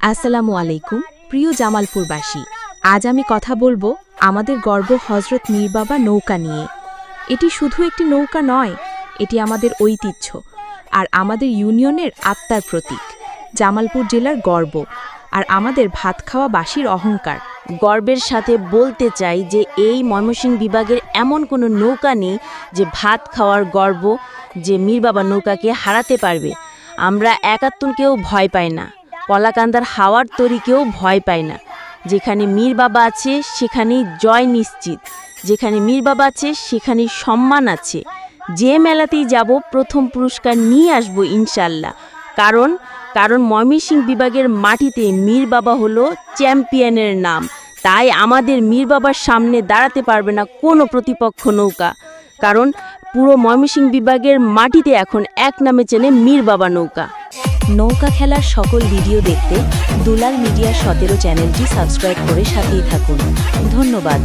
আসসালামু আলাইকুম, প্রিয় জামালপুরবাসী। আজ আমি কথা বলব আমাদের গর্ব হজরত মীর বাবা নৌকা নিয়ে। এটি শুধু একটি নৌকা নয়, এটি আমাদের ঐতিহ্য আর আমাদের ইউনিয়নের আত্মার প্রতীক, জামালপুর জেলার গর্ব আর আমাদের ভাত খাওয়া বাসির অহংকার। গর্বের সাথে বলতে চাই যে এই ময়মনসিংহ বিভাগের এমন কোনো নৌকা নেই যে ভাত খাওয়ার গর্ব যে মীর বাবা নৌকাকে হারাতে পারবে। আমরা একাত্তরকেও ভয় পাই না। কলাকান্দার হাওয়ার তরিকেও ভয় পায় না। যেখানে মীর বাবা আছে, সেখানেই জয় নিশ্চিত। যেখানে মীর বাবা আছে, সেখানে সম্মান আছে। যে মেলাতেই যাব, প্রথম পুরস্কার নিয়ে আসব ইনশাল্লাহ কারণ কারণ ময়মনসিংহ বিভাগের মাটিতে মীর বাবা হলো চ্যাম্পিয়নের নাম। তাই আমাদের মীর বাবার সামনে দাঁড়াতে পারবে না কোনো প্রতিপক্ষ নৌকা। কারণ, পুরো ময়মনসিংহ বিভাগের মাটিতে এখন এক নামে চেনে মীর বাবা নৌকা। নৌকা খেলার সকল ভিডিও দেখতে দুলাল মিডিয়া সতেরো চ্যানেলটি সাবস্ক্রাইব করে সাথেই থাকুন। ধন্যবাদ।